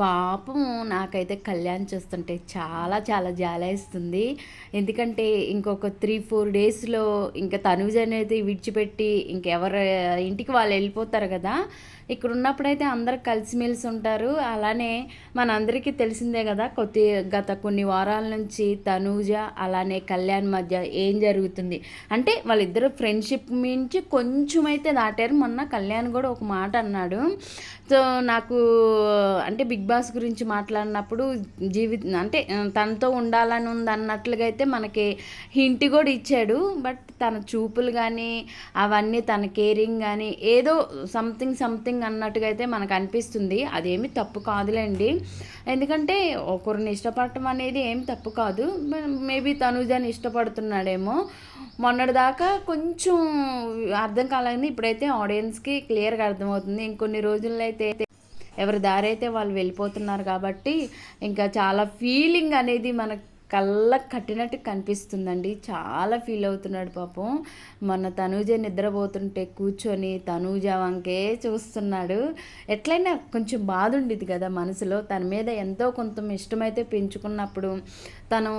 పాపం నాకైతే కళ్యాణ్ చూస్తుంటే చాలా చాలా జాలేస్తుంది. ఎందుకంటే ఇంకొక త్రీ ఫోర్ డేస్లో ఇంకా తనుజ్ అనేది విడిచిపెట్టి ఇంకెవరు ఇంటికి వాళ్ళు వెళ్ళిపోతారు కదా. ఇక్కడ ఉన్నప్పుడైతే అందరు కలిసిమెలిసి ఉంటారు. అలానే మనందరికీ తెలిసిందే కదా కొద్ది గత కొన్ని వారాల నుంచి తనూజ అలానే కళ్యాణ్ మధ్య ఏం జరుగుతుంది. అంటే వాళ్ళిద్దరు ఫ్రెండ్షిప్ మించి కొంచెం అయితే దాటారు. మొన్న కళ్యాణ్ కూడా ఒక మాట అన్నాడు. సో నాకు అంటే బిగ్ బాస్ గురించి మాట్లాడినప్పుడు జీవిత అంటే తనతో ఉండాలని ఉంది అన్నట్లుగా అయితే మనకి హింట్ కూడా ఇచ్చాడు. బట్ తన చూపులు కానీ అవన్నీ తన కేరింగ్ కానీ ఏదో సంథింగ్ సంథింగ్ అన్నట్టుగా అయితే మనకు అనిపిస్తుంది. అదేమి తప్పు కాదులేండి. ఎందుకంటే ఒకరిని ఇష్టపడటం అనేది ఏం తప్పు కాదు. మేబీ తనుజాని ఇష్టపడుతున్నాడేమో. మొన్నటిదాకా కొంచెం అర్థం కాలేదని ఇప్పుడైతే ఆడియన్స్కి క్లియర్గా అర్థమవుతుంది. ఇంకొన్ని రోజుల్లో అయితే ఎవరి దారి అయితే వాళ్ళు వెళ్ళిపోతున్నారు కాబట్టి ఇంకా చాలా ఫీలింగ్ అనేది మనకు కళ్ళకు కట్టినట్టు కనిపిస్తుందండి. చాలా ఫీల్ అవుతున్నాడు పాపం. మన తనూజ నిద్రపోతుంటే కూర్చొని తనూజ వంకే చూస్తున్నాడు. ఎట్లయినా కొంచెం బాధ ఉండేది కదా మనసులో. తన మీద ఎంతో కొంత ఇష్టమైతే పెంచుకున్నప్పుడు తను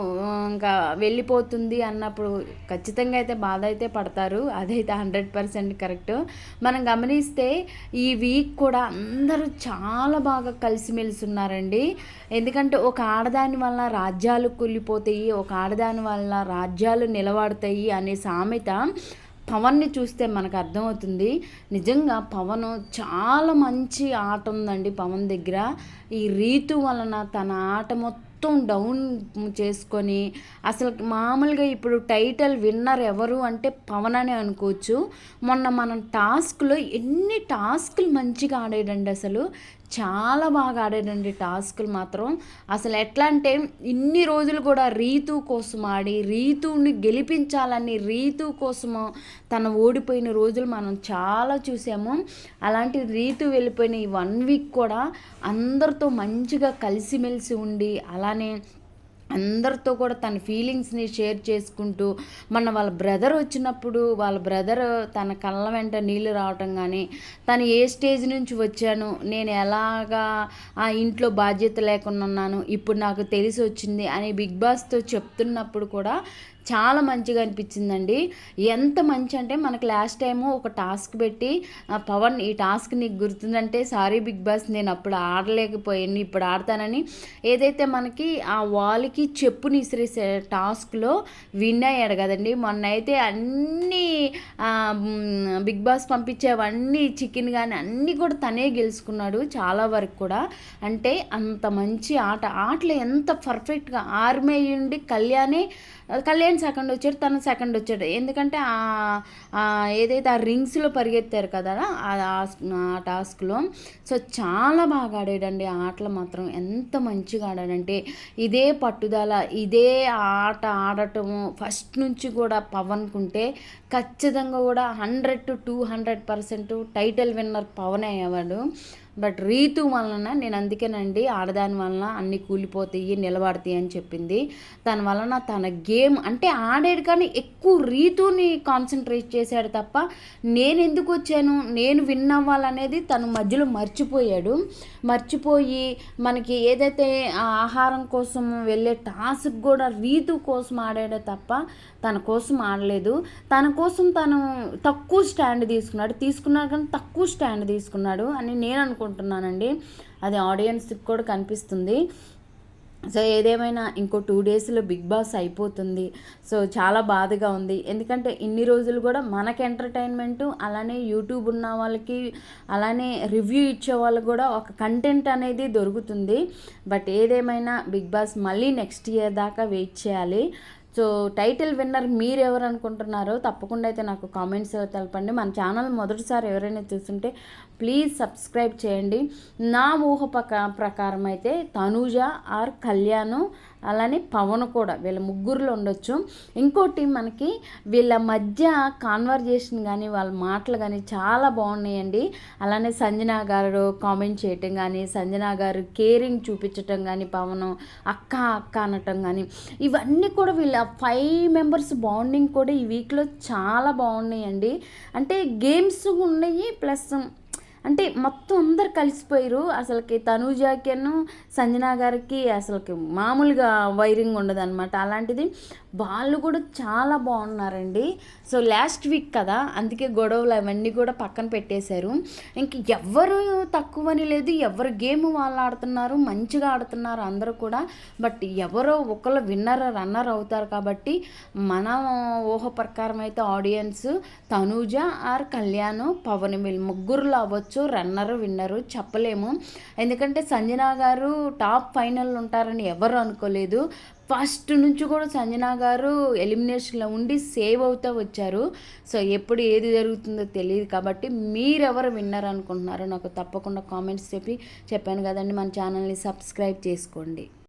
ఇంకా వెళ్ళిపోతుంది అన్నప్పుడు ఖచ్చితంగా అయితే బాధ అయితే పడతారు. అదైతే హండ్రెడ్ పర్సెంట్ కరెక్ట్. మనం గమనిస్తే ఈ వీక్ కూడా అందరూ చాలా బాగా కలిసిమెలిసి ఉన్నారండి. ఎందుకంటే ఒక ఆడదాని వల్ల రాజ్యాలు కూలిపోతాయి ఒక ఆడదాని వల్ల రాజ్యాలు నిలబడతాయి అనే సామెత పవన్ని చూస్తే మనకు అర్థమవుతుంది. నిజంగా పవన్ చాలా మంచి ఆట ఉందండి పవన్ దగ్గర. ఈ రీతు వలన తన ఆట మొత్తం మొత్తం డౌన్ చేసుకొని అసలు మామూలుగా ఇప్పుడు టైటిల్ విన్నర్ ఎవరు అంటే పవన్ అనే అనుకోవచ్చు. మొన్న మనం టాస్క్లో ఎన్ని టాస్క్లు మంచిగా ఆడాడండి అసలు. చాలా బాగా ఆడాడండి టాస్కులు మాత్రం. అసలు ఎట్లా అంటే ఇన్ని రోజులు కూడా రీతు కోసం ఆడి రీతుని గెలిపించాలని రీతు కోసము తను ఓడిపోయిన రోజులు మనం చాలా చూసాము. అలాంటి రీతు వెళ్ళిపోయిన ఈ వన్ వీక్ కూడా అందరితో మంచిగా కలిసిమెలిసి ఉండి అలానే అందరితో కూడా తన ఫీలింగ్స్ని షేర్ చేసుకుంటూ మన వాళ్ళ బ్రదర్ వచ్చినప్పుడు వాళ్ళ బ్రదర్ తన కళ్ళ వెంట నీళ్ళు రావటం కానీ తను ఏ స్టేజ్ నుంచి వచ్చాను నేను ఎలాగా ఆ ఇంట్లో బాధ్యత లేకుండా ఉన్నాను ఇప్పుడు నాకు తెలిసి వచ్చింది అని బిగ్ బాస్తో చెప్తున్నప్పుడు కూడా చాలా మంచిగా అనిపించిందండి. ఎంత మంచి అంటే మనకు లాస్ట్ టైము ఒక టాస్క్ పెట్టి పవన్ ఈ టాస్క్ నీకు గుర్తుందంటే సారీ బిగ్ బాస్ నేను అప్పుడు ఆడలేకపోయాను ఇప్పుడు ఆడతానని ఏదైతే మనకి ఆ వాల్కి చెప్పుని ఇసిరేసే టాస్క్లో విన్ అయ్యాడు కదండి. మొన్న అయితే అన్నీ బిగ్ బాస్ పంపించేవన్నీ చికెన్ కానీ అన్నీ కూడా తనే గెలుచుకున్నాడు చాలా వరకు కూడా. అంటే అంత మంచి ఆట ఆటలు ఎంత పర్ఫెక్ట్గా ఆర్మీ ఉండి కళ్యాణే కళ్యాణ్ సెకండ్ వచ్చాడు తను సెకండ్ వచ్చాడు. ఎందుకంటే ఏదైతే ఆ రింగ్స్లో పరిగెత్తారు కదా ఆ టాస్క్లో సో చాలా బాగా ఆడాడండి. ఆ ఆటలు మాత్రం ఎంత మంచిగా ఆడాడంటే ఇదే పట్టుదల ఇదే ఆట ఆడటము. ఫస్ట్ నుంచి కూడా పవన్ కుంటే ఖచ్చితంగా కూడా hundred to two hundred percent title winner Pawan అయ్యేవాడు. But Rithu వలన నేను అందుకేనండి ఆడదాని వలన అన్నీ కూలిపోతాయి నిలబడతాయి అని చెప్పింది. దాని వలన తన గేమ్ అంటే ఆడాడు కానీ ఎక్కువ రీతుని కాన్సన్ట్రేట్ చేశాడు తప్ప నేను ఎందుకు వచ్చాను నేను విన్ అవ్వాలనేది తను మధ్యలో మర్చిపోయాడు. మర్చిపోయి మనకి ఏదైతే ఆహారం కోసం వెళ్ళే టాస్క్ కూడా రీతు కోసం ఆడాడో తప్ప తన కోసం ఆడలేదు. తన కోసం తను తక్కువ స్టాండ్ తీసుకున్నాడు తీసుకున్నాడు కానీ తక్కువ స్టాండ్ తీసుకున్నాడు అని నేను అనుకుంటున్నాను. అనుకుంటున్నానండి. అది ఆడియన్స్కి కూడా కనిపిస్తుంది. సో ఏదేమైనా ఇంకో టూ డేస్లో బిగ్ బాస్ అయిపోతుంది. సో చాలా బాధగా ఉంది. ఎందుకంటే ఇన్ని రోజులు కూడా మనకి ఎంటర్టైన్మెంటు అలానే యూట్యూబ్ ఉన్న వాళ్ళకి అలానే రివ్యూ ఇచ్చే వాళ్ళకి కూడా ఒక కంటెంట్ అనేది దొరుకుతుంది. బట్ ఏదేమైనా బిగ్ బాస్ మళ్ళీ నెక్స్ట్ ఇయర్ దాకా వెయిట్ చేయాలి. సో టైటిల్ విన్నర్ మీరు ఎవరు అనుకుంటున్నారో తప్పకుండా అయితే నాకు కామెంట్స్ తెలపండి. మన ఛానల్ మొదటిసారి ఎవరైనా చూస్తుంటే ప్లీజ్ సబ్స్క్రైబ్ చేయండి. నా ఊహ ప్రకారం అయితే తనూజ ఆర్ కళ్యాణ్ అలానే పవన్ కూడా వీళ్ళ ముగ్గురులో ఉండొచ్చు. ఇంకోటి మనకి వీళ్ళ మధ్య కాన్వర్జేషన్ కానీ వాళ్ళ మాటలు కానీ చాలా బాగున్నాయండి. అలానే సంజన గారు కామెంట్ చేయటం కానీ సంజన గారు కేరింగ్ చూపించటం కానీ పవన్ అక్క అక్క అనటం కానీ ఇవన్నీ కూడా వీళ్ళ ఫైవ్ మెంబర్స్ బాండింగ్ కూడా ఈ వీక్లో చాలా బాగున్నాయండి. అంటే గేమ్స్ ఉన్నాయి ప్లస్ అంటే మొత్తం అందరు కలిసిపోయారు. అసలుకి తనూజాకిను సంజనా గారికి అసలుకి మామూలుగా వైరింగ్ ఉండదు అనమాట అలాంటిది వాళ్ళు కూడా చాలా బాగున్నారండి. సో లాస్ట్ వీక్ కదా అందుకే గొడవలు అవన్నీ కూడా పక్కన పెట్టేశారు. ఇంక ఎవరు తక్కువని లేదు. ఎవరు గేమ్ వాళ్ళు ఆడుతున్నారు మంచిగా ఆడుతున్నారు అందరూ కూడా. బట్ ఎవరో ఒకళ్ళు విన్నర్ రన్నర్ అవుతారు కాబట్టి మన ఊహ ప్రకారం అయితే ఆడియన్స్ తనూజ ఆర్ కళ్యాణ్ పవన్ వీళ్ళు ముగ్గురులో అవ్వచ్చు. రన్నర్ విన్నరు చెప్పలేము. ఎందుకంటే సంజనా గారు టాప్ ఫైనల్ ఉంటారని ఎవరు అనుకోలేదు. ఫస్ట్ నుంచి కూడా సంజనా గారు ఎలిమినేషన్లో ఉండి సేవ్ అవుతూ వచ్చారు. సో ఎప్పుడు ఏది జరుగుతుందో తెలియదు కాబట్టి మీరెవరు విన్నర్ అనుకుంటున్నారో నాకు తప్పకుండా కామెంట్స్ చెప్పి చెప్పాను కదండి. మన ఛానల్ని సబ్స్క్రైబ్ చేసుకోండి.